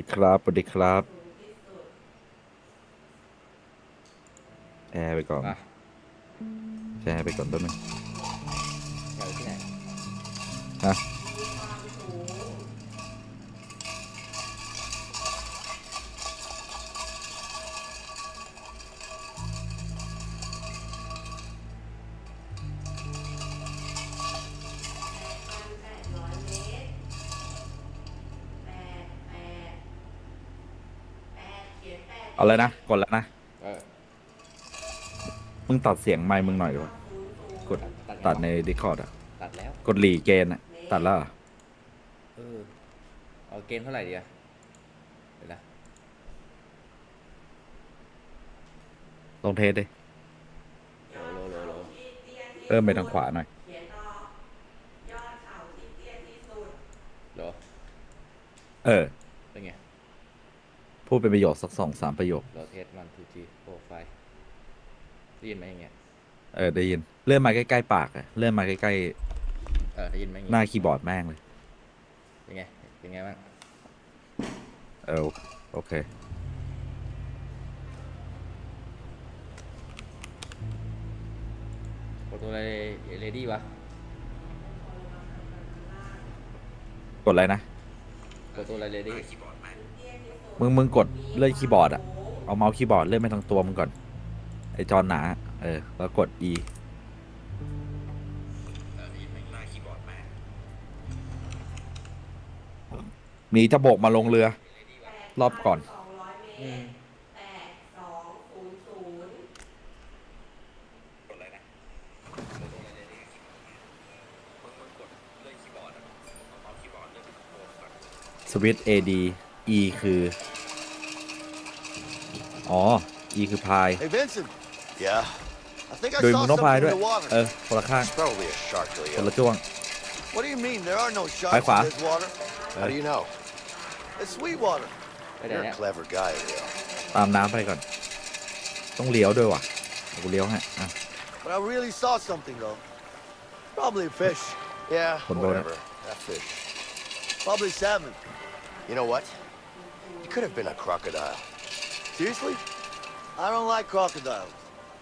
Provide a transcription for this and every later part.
ดีครับสวัสดีครับแอร์ไปก่อนมาแชร์ไปก่อนแป๊บนึง แถวที่ไหน ฮะ เอาเลยนะ กดแล้วนะ เออมึงตัดเสียงไมค์มึงหน่อยดีกว่า กด ตัดตัดในไงวะดิคอร์ดอะ ตัดแล้ว กดหลีเกณฑ์อะ ตัดแล้วเหรอเออ เอาเกณฑ์เท่าไหร่ดีอะเดี๋ยวนะ ลองเทสดิ โลโลโลโลเริ่มไปทางขวาหน่อย โล เออ เป็นไง พูดเป็นประโยคสักสองสามประโยคโลเทสมันทูจีโปรไฟล์ได้ยินไหมอย่างเงี้ยเออได้ยิน เลื่อนมาใกล้ ๆ ปากอะเลื่อนมาใกล้ เออได้ยินไหมอย่างๆหน้าเงี้ยคีย์บอร์ดแม่งเลย เป็นไงเป็นไงบ้างเออโอเคกดตัวอะไรเลดี้วะกดอะไรนะกดตัวอะไรเลดี้ มึงมึงกดเลื่อนคีย์บอร์ดอะเอาเมาส์คีย์บอร์ดเลื่อนไปทางตัวมึงก่อน ไอจอหนา เออ แล้วกด E หมีจะโบกมาลงเรือ รอบก่อน อืมกดอะไรนะสวิตช์ AD E คือ อ๋อ E คือพาย Hey, Vincent. Yeah. I think I โดย saw มึงต้องพาย something ด้วย in the water. เออ คนละข้าง It's probably a shark, คน Leo. ละจ้วง What do you mean? There are no Bye, sharks Kwa. in this water. Uh. How do you know? It's Sweetwater. ไปไหน You're เนี่ย a clever guy, Leo. ตามน้ำไปก่อน ต้องเลี้ยวด้วยว่ะเดี๋ยวกูเลี้ยวให้อะ But I really saw something, though. Probably a fish. Yeah, Con bone. whatever. That fish. Probably salmon. You know what? It could have been a crocodile. Seriously? I don't like crocodiles.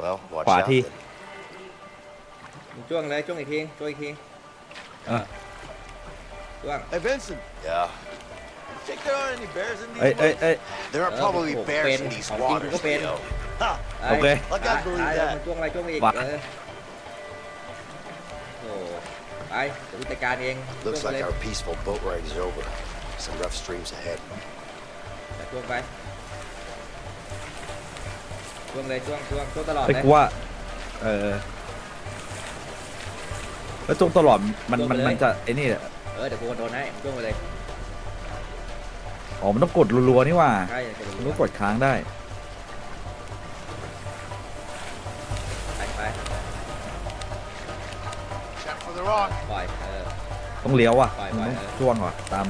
Well, watch Quả out. thi. then. มึงจ้วงเลยจ้วงอีกทีจ้วงอีกที อ่ะ Uh. จ้วง Hey, Vincent. Yeah. Think there aren't any bears in these เอ้ยเอ้ย woods? เอ้ย There are Uh, probably oh, bears Ben. in these I'll give waters, you a Ben. Leo. Ha! ไอ้ โอเค Like I believe ตาย that มึงจ้วงอะไรจ้วงอีก ว่ะ เออโอ้ไปเดี๋ยวกูจัดการเองจ้ว Looks งไปเลย like our peaceful boat ride is over. Some rough streams ahead. จ้วงไปจ้วงเลยจ้วงจ้วงจ้วงตลอดไอ้เลยกูว่าเออแล้วจงตลอดมันจ้วงมันไปเลยมันจะไอ้นี่เออเดี๋ยวกูโดนให้จ้วงไปเลยอ๋อมันต้องกดรัวๆนี่ว่าใช่เดี๋ยวมันกูต้องกดค้างได้ ไปไป Check for the rock. ปล่อยเออ ต้องเลี้ยวว่ะปล่อยมันปล่อยต้องเออ จ้วงว่ะตาม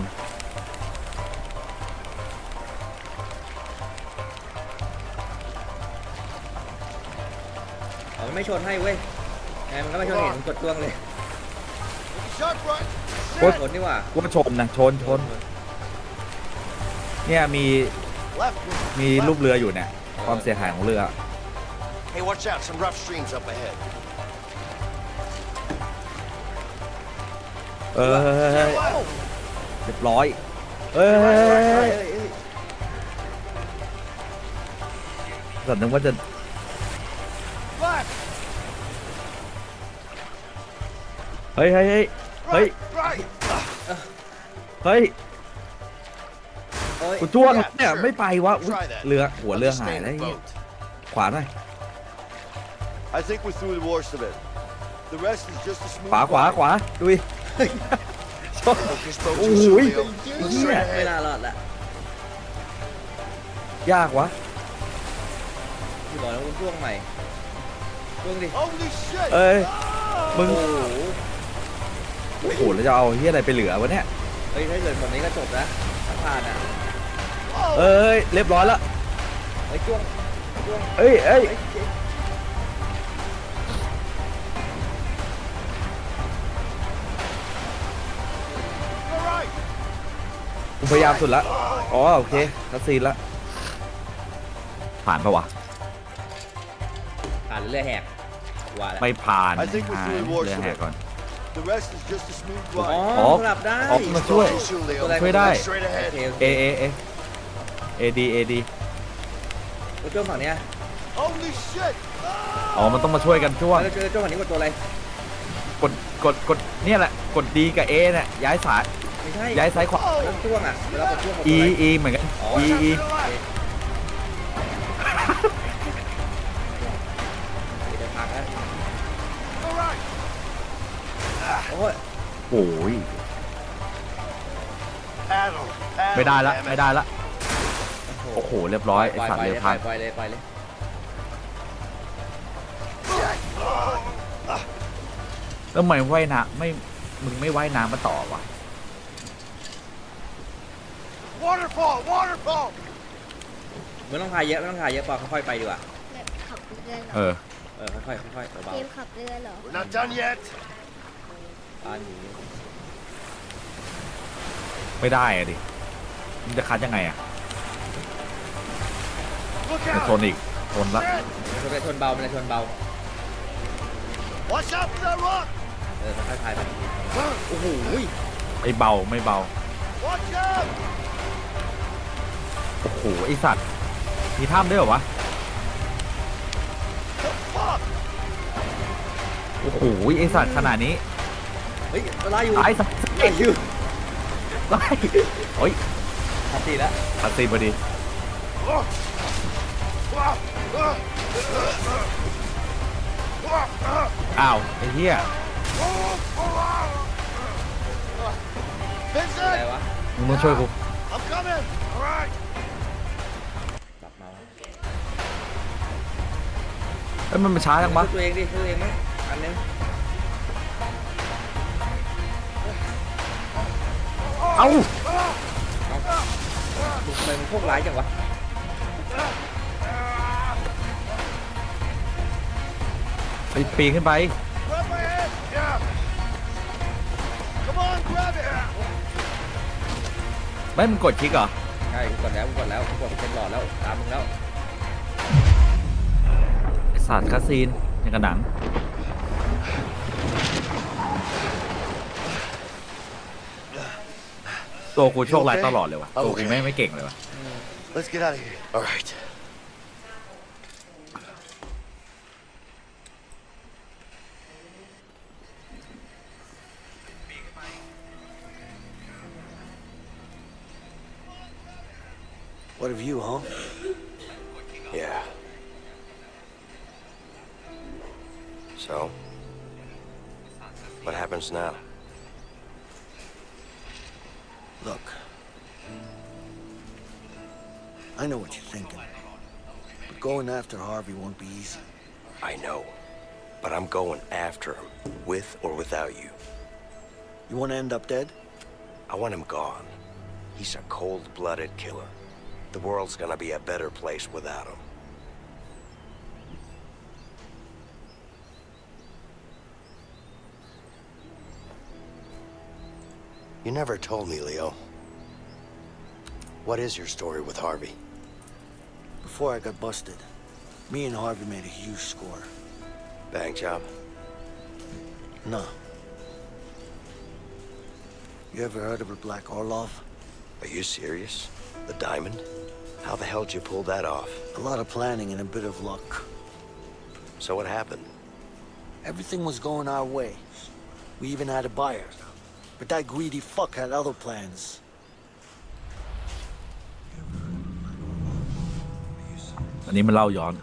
มันไม่ชนให้เว้ยไงมันก็ไม่ชนเห็นมึงกดจ้วงเลย Shark right. โอ๊ยชนนี่หว่ากูว่าชนนะชนชนเนี่ยมี Left. มีรูปเรืออยู่เนี่ย ความเสียหายของเรือ Hey, watch out. Some rough streams up ahead. เออเรียบร้อย เอ้ยสัตว์นึกว่าจะ เฮ้ยเฮ้ยเฮ้ยเฮ้ย Right. เฮ้ยโอ้ยกูจ้วง Yeah, เนี่ย sure. ไม่ไปวะอุ๊ย Try that. เรือหัว I'll เรือ just หาย stay in แล้ว the ไอ้เหี้ย boat. ขวาหน่อย I think we're through the worst of it. The rest is just a smooth ขวาขวา ride. ขวาดูดิ Focus boat Ui, too soon, ui, Leo. ui, Look ui. straight ไม่ ahead. น่ารอดละยากวะพี่บอกแล้วมึงจ้วงใหม่จ้วงดิ Holy shit. เอ้ยมึง โอ้โหโอ้โหแล้วจะเอาเฮียอะไรไปเหลือวะเนี่ย เฮ้ยถ้าเกิดแบบนี้ก็จบนะถ้าผ่านอะ Oh, เอ้ยเรียบร้อยแล้วเฮ้ยจ้วงจ้วงเอ้ยเอ้ยเฮ้ยเจ๊ all right. กูพยายามสุดละ Oh, อ๋อโอเคคัสซีนละ ผ่านปะวะ ผ่านเรื่อยๆแหกว่าแล้วไม่ผ่าน I think we're หา doing เรือ worse แหกก่อน The rest is just a smooth อ๋อ ride. อ๋อสลับได้อ๋อมาช่วย Too soon, Leo. ตัวอะไรช่วยได้ Straight โอ ahead. เคโอเคเอเอเอเอดีเอดีตัวจ้วงฝั่งเนี้ย Holy shit! อ๋อมันต้องมาช่วยกันช่วงแล้วเจอจ้วงฝั่งนี้กดตัวอะไรกดกดกดเนี่ยแหละกดดีกับเอเนี่ยย้ายสายไม่ใช่ย้ายซ้ายขวาแล้วจ้วงอะเวลากดจ้วงกด E ตัวอะไร E เหมือนกันอ๋อ E E เโอ้ยโอ้ย Paddle. Paddle. ไม่ได้ละ damn it. ไม่ได้ละโอ้โหเรียบร้อยไอปล่อยสัตว์ปล่อยเรือเลยพังปล่อยเลยปล่อยเลยแล้วทำไมว่ายน้ำไม่มึงไม่ว่ายน้ำมาต่อวะ Waterfall. Waterfall. ไม่ต้องพายเยอะไม่ต้องพายเยอะปอค่อยๆไปดีกว่าแบบขับเรือเหรเอออ เออค่อยๆค่อยๆเบาเกมขับเรือเหรอ We're not done yet. ๆ อ่านอย่างนี้ไม่ได้อะดิมึงจะคัดยังไงอะ Look จะช out. นอีกชนละ Red. ชนไปชนเบาไปเลยชนเบา Watch out for that rock. เออค่อยๆพายไปโอ้โหไม่เบาไม่เบา Watch out. โอ้โหไอสัตว์มีถ้ำด้วยเหรอวะ The fuck. โอ้โหไอสัตว์ขนาดนี้ เฮ้ยเวลาอยู่ตายสัตว์ไอ้ยูตายโอ้ยทันทีแล้วคัดซีนพอดีอ้าวไอ้เหี้ยอะไร Vincent. วะมึงต้องช่วยกู I'm coming. All right. ปรับเมาส์เอ้ยมันมันช้าจังวะ ช่วยตัวเองดิช่วยตัวเองไหมอันนึง เอ้าดูทำไมมันโชคร้ายจังวะไปปีนขึ้นไป Grab my hand. Yeah. Come on, grab it. ไม่มึงกดคลิกเหรอใช่กูกดแล้วกูกดแล้วกูกดเป็นหลอดแล้วตามมึงแล้วไอสัตว์คัสซีนยังกับหนัง ตัวกูโชคร้ายตลอดเลยวะตัวกูไม่ไม่เก่งเลยวะ Let's get out of here. All right. What of you, huh? Yeah. So? What happens now? Look. I know what you're thinking. But going after Harvey won't be easy. I know. But I'm going after him, with or without you. You want to end up dead? I want him gone. He's a cold-blooded killer. The world's gonna be a better place without him. You never told me, Leo. What is your story with Harvey? Before I got busted, me and Harvey made a huge score. Bang job? No. You ever heard of a Black Orlov? Are you serious? The diamond? How the hell did you pull that off? A lot of planning and a bit of luck. So what happened? Everything was going our way. We even had a buyer. But that greedy fuck had other plans. อันนี้มันเล่าย้อน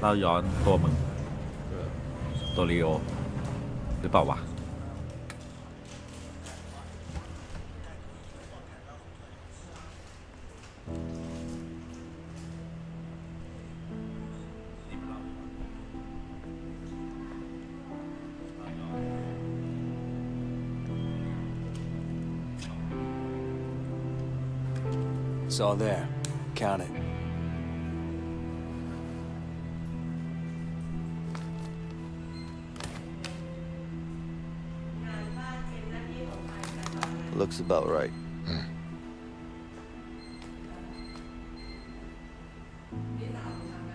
เล่าย้อนตัวมึง ตัวลีโอหรือเปล่าวะ It's all there. Count it. Looks about right.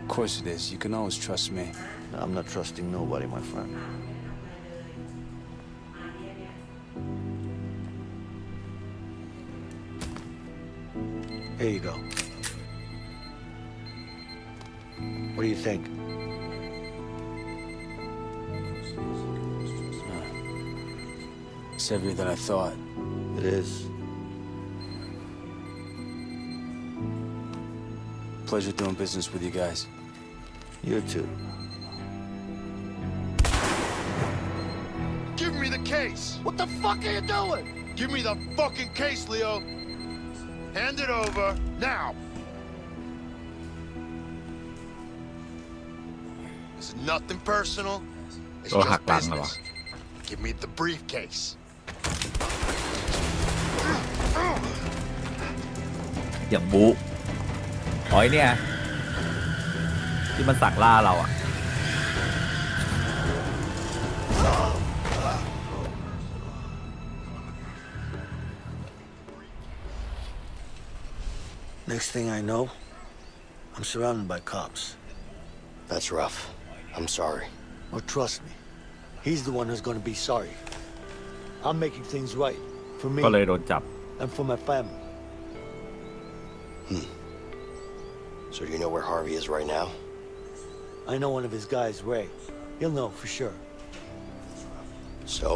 Of course it is. You can always trust me. I'm not trusting nobody, my friend. Here you go. What do you think? It's heavier than I thought. It is. Pleasure doing business with you guys. You too. Give me the case! What the fuck are you doing? Give me the fucking case, Leo! Hand it over, now! It's nothing personal. It's Oh, just hack bang, business. Give me the briefcase. อย่างบูอ๋อยเนี่ย Next thing I know, I'm surrounded by cops. That's rough. I'm sorry. Oh, trust me. He's the one who's gonna be sorry. I'm making things right for me ก็เลยโดนจับ and for my family. So do you know where Harvey is right now? I know one of his guys, Ray. He'll know for sure. So?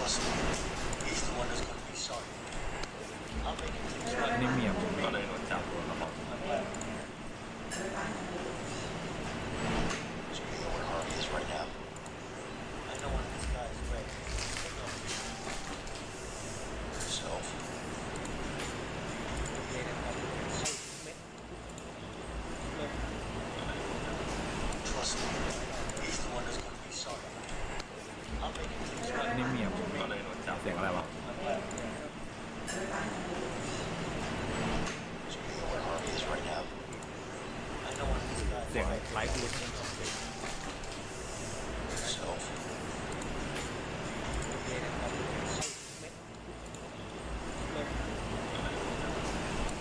Trust me. He's the one who's gonna be sorry. I'm making things right. นี่เมียผมก็เลยโดนจับตัวกระบอก So you know where Harvey is right now? I'm making things right. นี่เมียผมก็เลยโดนจับเสียงอะไรวะ So you know where Harvey is right now? I know one of his guys. เสียงไลฟ์พูด So?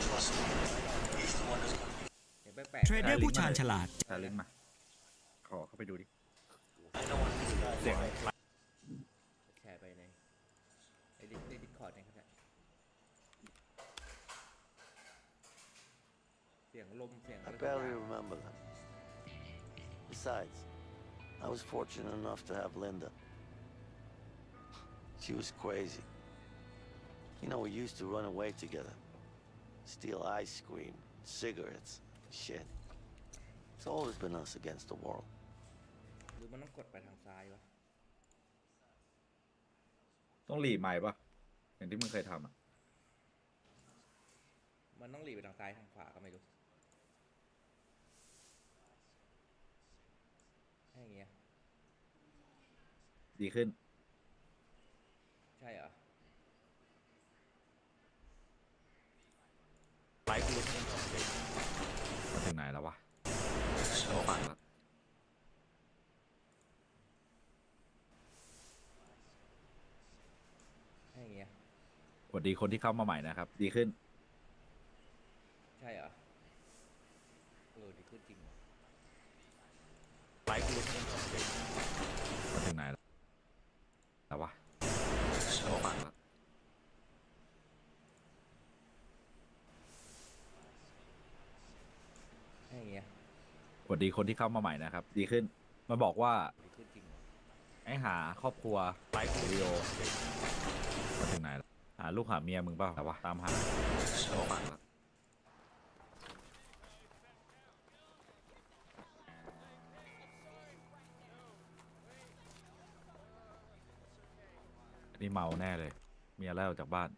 Trust me. He's the one who's gonna be. เห็นแปลกๆเทรดเดอร์ผู้ชาญฉลาดแชร์ลิงก์มา เสียงลมเสียง I อะไร barely remember them. Besides, I was fortunate enough to have Linda. She was crazy. You know, we used to run away together. Steal ice cream, cigarettes, shit. It's always been us against the world. หรือมันต้องกดไปทางซ้ายวะ ต้องหลีใหม่ปะอย่างที่มึงเคยทำอ่ะ มันต้องหลีไปทางซ้ายทางขวาก็ไม่รู้ ดีขึ้น ใช่เหรอ ไลฟ์พูดมาถึงไหนแล้ววะฟังแล้วให้อย่างเงี้ย สวัสดีคนที่เข้ามาใหม่นะครับ ดีขึ้น ใช่เหรอเออดีขึ้นจริงเหรอ ไปกูมาถึงไหนแล้วแล้ววะโอ้ฟังแล้ว ใช่อย่างเงี้ย สวัส ดีคนที่เข้ามาใหม่นะครับ ดีขึ้นมันบอกว่าดีขึ้นจริงเหรอให้หาครอบครัวไลฟ์วิดีโอมาถึงไหนแล้วหาลูกหาเมียมึงเปล่าแต่วะตามหาโอ้ฟังแล้วอันนี่เมาแน่เลย เมียไล่ออกจากบ้าน